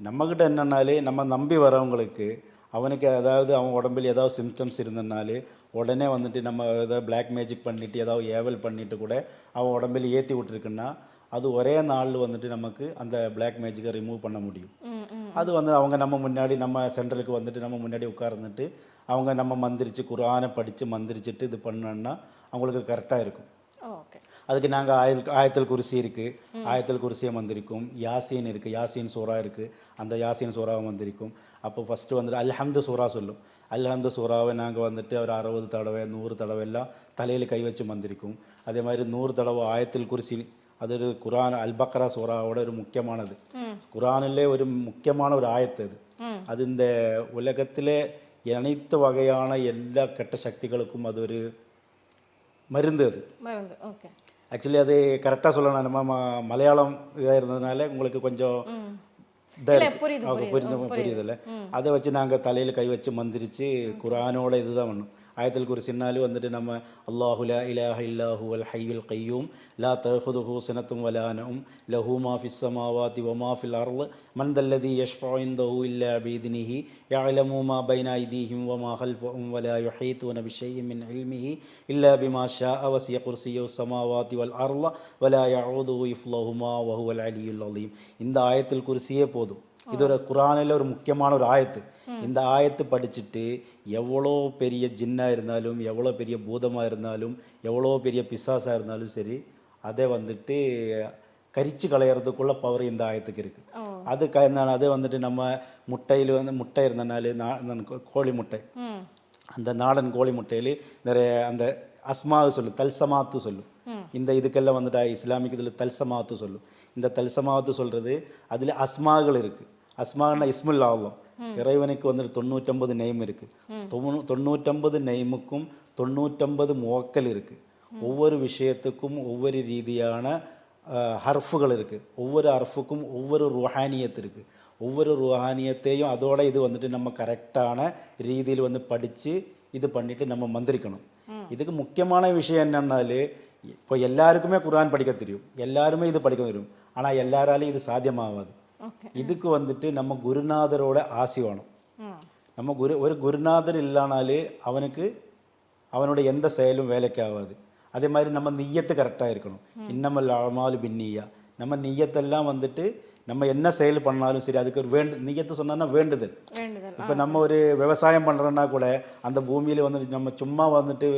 நம்மக்கிட்ட என்னன்னாலே நம்ம நம்பி வரவங்களுக்கு அவனுக்கு அதாவது அவன் உடம்பில் ஏதாவது சிம்டம்ஸ் இருந்தனாலே உடனே வந்துட்டு நம்ம ஏதாவது பிளாக் மேஜிக் பண்ணிட்டு ஏதாவது ஏவல் பண்ணிட்டு கூட அவன் உடம்பில் ஏற்றி விட்டுருக்குன்னா அது ஒரே நாளில் வந்துட்டு நமக்கு அந்த பிளாக் மேஜிக்கை ரிமூவ் பண்ண முடியும். அது வந்து அவங்க நம்ம முன்னாடி நம்ம சென்டருக்கு வந்துட்டு நம்ம முன்னாடி உட்கார்ந்துட்டு அவங்க நம்ம மந்திரிச்சு குரானை படித்து மந்திரிச்சிட்டு இது பண்ணோன்னா அவங்களுக்கு கரெக்டாக இருக்கும். ஓகே அதுக்கு நாங்கள் ஆயல் ஆயத்தல் குருசி இருக்குது ஆயத்தல் குருசியை மந்திரிக்கும் யாசீன் இருக்குது யாசீன் சூறா இருக்குது அந்த யாசீன் சூறாவை மந்திரிக்கும் அப்போ ஃபஸ்ட்டு வந்துட்டு அல்ஹம்து சூறா சொல்லும். அல்ஹம்து சூறாவை நாங்கள் வந்துட்டு ஒரு அறுபது தடவை நூறு தடவை எல்லாம் தலையில் கை வச்சு மந்திரிக்கும் அதே மாதிரி நூறு தடவை ஆயத்தில் குருசி அது ஒரு குரான் அல்பக்ரா சூறாவோட ஒரு முக்கியமானது. குரானிலே ஒரு முக்கியமான ஒரு ஆயத்து அது. அது இந்த உலகத்திலே அனைத்து வகையான எல்லா கெட்ட சக்திகளுக்கும் அது ஒரு மருந்து அது. மருந்து. ஓகே. ஆக்சுவலி அது கரெக்டாக சொல்லணும். நம்ம மலையாளம் இதாக இருந்ததுனால உங்களுக்கு கொஞ்சம். புரியுது, புரியுதுல்ல அதை வச்சு நாங்கள் தலையில் கை வச்சு மந்திரிச்சு குரானோட இதுதான் பண்ணும் ആയത്തിൽ കുറിച്ച് ഇന്നാൽ വന്നിട്ട് നമ്മൾ അള്ളാഹുല ഇലാഹ ഇല്ലാഹു അൽ ഹയ്യുൽ കയ്യൂം ലാ തഹുദുഹു സിനത്തും വലാനവും ലഹു മാഫി സമാവാതി വമാഫിൽ അർവ് മന്ദല്ലതി യഷ്ഫോയിന്ദഹു ഇല്ലാ ബീദിനിഹി യഅലമു മാ ബൈന ഐദീഹിം വമാ ഖൽഫഹും വലാ യുഹീതൂന ബിശൈഇൻ മിൻ ഇൽമിഹി ഇല്ലാ ബിമാ ശാഅ വസിയ കുർസിയു സമാവാതി വൽ അർൾ വലാ യഊദുഹു ഇഫ്ലഹുമാ വഹുവൽ അലിയുൽ അലീം. இந்த ஆயத்தில் குறிசியே போதும் இது ഇതൊരു குரானில் ഒരു முக்கியமான ആയത്ത്. இந்த ஆயத்து படிச்சுட்டு எவ்வளோ பெரிய ஜின்னா இருந்தாலும் எவ்வளோ பெரிய பூதமாக இருந்தாலும் எவ்வளோ பெரிய பிசாசாக இருந்தாலும் சரி அதை வந்துட்டு கரிச்சு களையறதுக்குள்ள பவர் இந்த ஆயத்துக்கு இருக்கு. அது நான் அது வந்துட்டு நம்ம முட்டையில் வந்து முட்டை இருந்தனால கோழி முட்டை. அந்த நாடன் கோழி முட்டையில் நிறைய அந்த அஸ்மாவு சொல்லு தல்சமாத்து சொல்லும். இந்த இதுக்கெல்லாம் வந்துட்டு இஸ்லாமிக் இதில் தல்சமாத்து சொல்லும். இந்த தல்சமாத்து சொல்றது அதில் அஸ்மாகள் இருக்கு. அஸ்மான்னா இஸ்முல் ஆலம் இறைவனுக்கு வந்துட்டு தொண்ணூற்றம்பது நெய்ம் இருக்கு. தொண்ணூ- தொண்ணூற்றம்பது நெய்முக்கும் தொண்ணூற்றம்பது முவக்கல் இருக்கு. ஒவ்வொரு விஷயத்துக்கும் ஒவ்வொரு ரீதியான ஹர்ஃபுகள் இருக்கு. ஒவ்வொரு ஹர்ஃபுக்கும் ஒவ்வொரு ருஹானியத் இருக்கு. ஒவ்வொரு ருஹானியத்தையும் அதோட இது வந்துட்டு நம்ம கரெக்டான ரீதியில் வந்து படித்து இது பண்ணிட்டு நம்ம மந்திரிக்கணும். இதுக்கு முக்கியமான விஷயம் என்னன்னாலே இப்போ எல்லாருக்குமே குர்ஆன் படிக்க தெரியும். எல்லாருமே இது படிக்க தெரியும். ஆனால் எல்லாராலையும் இது சாத்தியமாகாது. இதுக்கு வந்துட்டு நம்ம குருநாதரோட ஆசி வேணும். நம்ம குரு ஒரு குருநாதர் இல்லைனாலே அவனுக்கு அவனுடைய எந்த செயலும் வேலைக்கு ஆகாது அதே மாதிரி நம்ம நிய்யத்து கரெக்டாக இருக்கணும். இன்னமல் அமாலு பின்னியா. நம்ம நிய்யத்தெல்லாம் வந்துட்டு நம்ம என்ன செயல் பண்ணாலும் சரி அதுக்கு ஒரு வேண்டு நிய்யத்து சொன்னா வேண்டுதல். இப்போ நம்ம ஒரு விவசாயம் பண்ணுறோன்னா கூட அந்த பூமியில் வந்துட்டு நம்ம சும்மா வந்துட்டு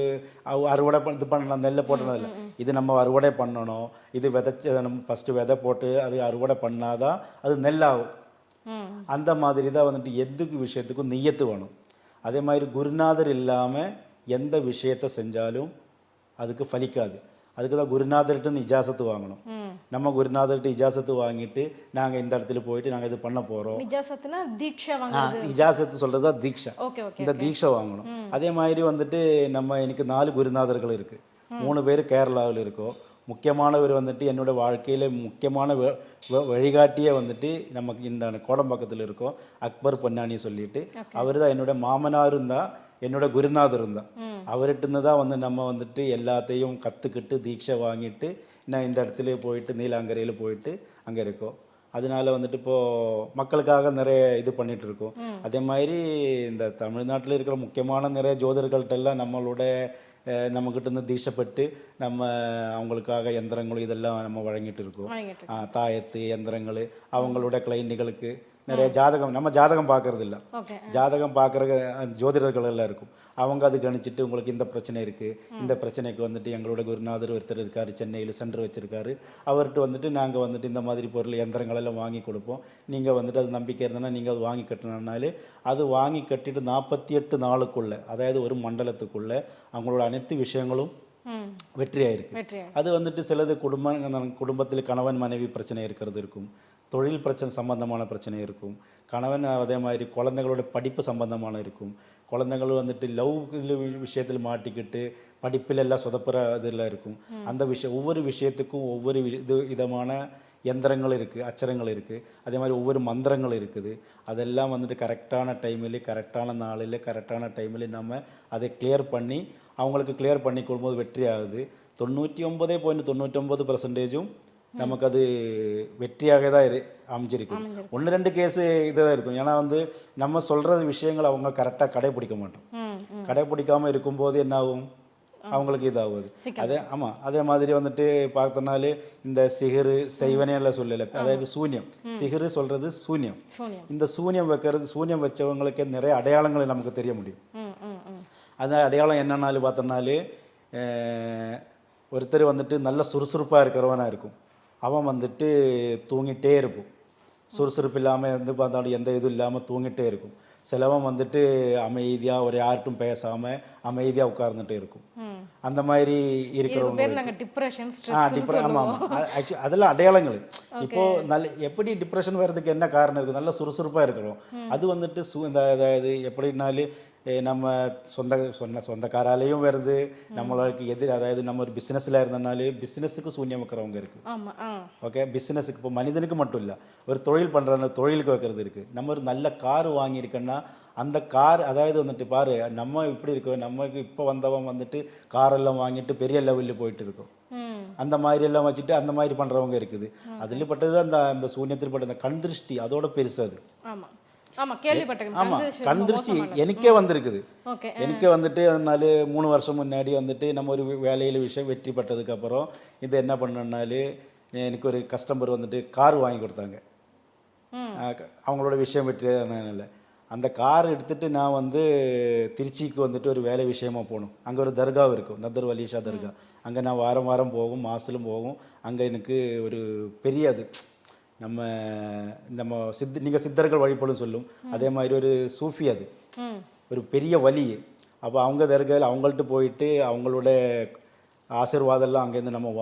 அறுவடை பண்ண- இது பண்ணலாம் நெல்லை போட்டதில்ல இது நம்ம அறுவடை பண்ணணும். இது விதைச்சு நம்ம ஃபஸ்ட்டு விதை போட்டு அது அறுவடை பண்ணாதான் அது நெல்லாகும். அந்த மாதிரி தான் வந்துட்டு எதுக்கு விஷயத்துக்கும் நிய்யத்து வேணும். அதே மாதிரி குருநாதர் இல்லாமல் எந்த விஷயத்தை செஞ்சாலும் அதுக்கு ஃபலிக்காது. அதுக்கு தான் குருநாதர்கிட்ட இஜாசத்து வாங்கணும். நம்ம குருநாதர்கிட்ட இஜாசத்து வாங்கிட்டு நாங்கள் இந்த இடத்துல போயிட்டு நாங்கள் இது பண்ண போகிறோம் இஜாசத்து சொல்கிறது தான் தீக்ஷா இந்த தீட்சை வாங்கணும். அதே மாதிரி வந்துட்டு நம்ம எனக்கு நாலு குருநாதர்கள் இருக்கு. மூணு பேர் கேரளாவில் இருக்கோம் முக்கியமானவர் வந்துட்டு என்னோட வாழ்க்கையில முக்கியமான வழிகாட்டியே வந்துட்டு நமக்கு இந்த கோடம்பாக்கத்தில் இருக்கோம் அக்பர் பொன்னானி சொல்லிட்டு அவர் தான் என்னோட மாமனாரும் தான் என்னோட குருநாதரும் தான் அவர்கிட்ட தான் வந்து நம்ம வந்துட்டு எல்லாத்தையும் கற்றுக்கிட்டு தீட்சை வாங்கிட்டு நான் இந்த இடத்துல போயிட்டு நீலாங்கரையில் போயிட்டு அங்கே இருக்கோம். அதனால வந்துட்டு இப்போ மக்களுக்காக நிறைய இது பண்ணிட்டு இருக்கோம். அதே மாதிரி இந்த தமிழ்நாட்டில் இருக்கிற முக்கியமான நிறைய ஜோதிடர்கள்ட்ட எல்லாம் நம்மளோட அஹ், நம்மகிட்ட இருந்து தீட்சைப்பட்டு நம்ம அவங்களுக்காக எந்திரங்களும் இதெல்லாம் நம்ம வழங்கிட்டு இருக்கோம். தாயத்து எந்திரங்கள் அவங்களோட கிளைண்டுகளுக்கு நிறைய ஜாதகம் நம்ம ஜாதகம் பார்க்கறது இல்ல ஜாதகம் பார்க்குற ஜோதிடர்கள் எல்லாம் இருக்கும். அவங்க அது கணிச்சிட்டு உங்களுக்கு இந்த பிரச்சனை இருக்கு இந்த பிரச்சனைக்கு வந்துட்டு எங்களோட குருநாதர் ஒருத்தர் இருக்காரு சென்னையில் சென்டர் வச்சிருக்காரு. அவர்கிட்ட வந்துட்டு நாங்க வந்துட்டு இந்த மாதிரி பொருள் எந்திரங்கள் எல்லாம் வாங்கி கொடுப்போம். நீங்க வந்துட்டு அது நம்பிக்கை இருந்தனா நீங்க அது வாங்கி கட்டணும்னாலே அது வாங்கி கட்டிட்டு நாற்பத்தி எட்டு நாளுக்குள்ள அதாவது ஒரு மண்டலத்துக்குள்ள அவங்களோட அனைத்து விஷயங்களும் வெற்றியாயிருக்கு. வெற்றி அது வந்துட்டு சிலது குடும்ப குடும்பத்தில் கணவன் மனைவி பிரச்சனை இருக்கிறது இருக்கும். தொழில் பிரச்சனை சம்பந்தமான பிரச்சனை இருக்கும். கணவன் அதே மாதிரி குழந்தைகளோட படிப்பு சம்பந்தமான இருக்கும். குழந்தைகள் வந்துட்டு லவ் விஷயத்தில் மாட்டிக்கிட்டு படிப்பில் எல்லாம் சொதப்புற இதில் இருக்கும். அந்த விஷயம் ஒவ்வொரு விஷயத்துக்கும் ஒவ்வொரு இது விதமான எந்திரங்கள் இருக்குது அச்சரங்கள் இருக்குது அதே மாதிரி ஒவ்வொரு மந்திரங்கள் இருக்குது. அதெல்லாம் வந்துட்டு கரெக்டான டைமில் கரெக்டான நாளில் கரெக்டான டைமில் நம்ம அதை கிளியர் பண்ணி அவங்களுக்கு கிளியர் பண்ணி கொடுக்கும்போது வெற்றி ஆகுது. தொண்ணூற்றி ஒன்பதே பாயிண்ட் தொண்ணூற்றொம்பது பர்சன்டேஜும் நமக்கு அது வெற்றியாக தான் அமைஞ்சிருக்கும் ஒன்று ரெண்டு கேஸு இதுதான் இருக்கும். ஏன்னா வந்து நம்ம சொல்கிற விஷயங்கள் அவங்க கரெக்டாக கடைபிடிக்க மாட்டோம். ம் ம். கடைபிடிக்காம இருக்கும்போது என்ன ஆகும் அவங்களுக்கு இதாகுது. அதே ஆமாம் அதே மாதிரி வந்துட்டு பார்த்தோம்னாலே இந்த செய்வனே எல்லாம் சொல்லல. அதாவது சூன்யம். சிகிறு சொல்றது சூன்யம். இந்த சூன்யம் வைக்கிறது சூன்யம் வச்சவங்களுக்கு நிறைய அடையாளங்களை நமக்கு தெரிய முடியும். அந்த அடையாளம் என்னன்னாலும் பார்த்தோம்னாலே ஒருத்தர் வந்துட்டு நல்ல சுறுசுறுப்பாக இருக்கிறவனா இருக்கும். அவன் வந்துட்டு தூங்கிட்டே இருக்கும். சுறுசுறுப்பு இல்லாமல் வந்து பார்த்தாலும் எந்த இதுவும் இல்லாமல் தூங்கிட்டே இருக்கும். சிலவன் வந்துட்டு அமைதியாக ஒரு யார்ட்டும் பேசாமல் அமைதியாக உட்கார்ந்துட்டே இருக்கும். அந்த மாதிரி இருக்கிறவங்க டிப்ரெஷன் ஆ ஸ்ட்ரெஸ் டிப்ர ஆமாம் ஆமாம் ஆக்சுவலி அதெல்லாம் அடையாளங்கள். இப்போ நல்ல எப்படி டிப்ரெஷன் வர்றதுக்கு என்ன காரணம் இருக்குது நல்ல சுறுசுறுப்பாக இருக்கிறோம். அது வந்துட்டு சு இந்த அதாவது எப்படின்னாலே ஏ, நம்ம சொந்த சொன்ன சொந்தக்காராலேயும் வருது. நம்மளுக்கு எதிர் அதாவது நம்ம ஒரு பிஸ்னஸில் இருந்தனாலே பிஸ்னஸுக்கு சூன்யம் வைக்கிறவங்க இருக்குது ஓகே பிஸ்னஸுக்கு இப்போ மனிதனுக்கு மட்டும் இல்லை. ஒரு தொழில் பண்ணுறாங்க தொழிலுக்கு வைக்கிறது இருக்குது நம்ம ஒரு நல்ல கார் வாங்கியிருக்கோன்னா அந்த கார் அதாவது வந்துட்டு பாரு நம்ம இப்படி இருக்கோம். நமக்கு இப்போ வந்தவன் வந்துட்டு காரெல்லாம் வாங்கிட்டு பெரிய லெவலில் போயிட்டு இருக்கோம். அந்த மாதிரி எல்லாம் வச்சுட்டு அந்த மாதிரி பண்றவங்க இருக்குது. அதுல பட்டது அந்த அந்த சூன்யத்தில் பட்ட அந்த கண் திருஷ்டி அதோட பெருசு அது. ஆமா ஆமா கேள்விப்பட்டிருக்கேன் ஆமா கந்து கண் திருஷ்டி எனக்கே வந்திருக்குது. எனக்கே வந்துட்டு அதனால மூணு வருஷம் முன்னாடி வந்துட்டு நம்ம ஒரு வேலையில விஷயம் வெற்றி பெற்றதுக்கு அப்புறம் இது என்ன பண்ணனாலே எனக்கு ஒரு கஸ்டமர் வந்துட்டு கார் வாங்கி கொடுத்தாங்க. அவங்களோட விஷயம் வெற்றியானல அந்த கார் எடுத்துட்டு நான் வந்து திருச்சிக்கு வந்துட்டு ஒரு வேலை விஷயமா போகணும். அங்கே ஒரு தர்கா இருக்கும் நதர் வலிஷா தர்கா. அங்கே நான் வாரம் வாரம் போகும் மாசலும் போகும். அங்கே எனக்கு ஒரு பெரிய அது நம்ம நம்ம சித்த நீங்கள் சித்தர்கள் வழிபடும் சொல்லும். அதே மாதிரி ஒரு சூஃபி அது. ஒரு பெரிய வலி. அப்போ அவங்க தர்காவில் அவங்கள்ட்ட போயிட்டு அவங்களோட ஆசீர்வாதம்லாம் அங்கேருந்து நம்ம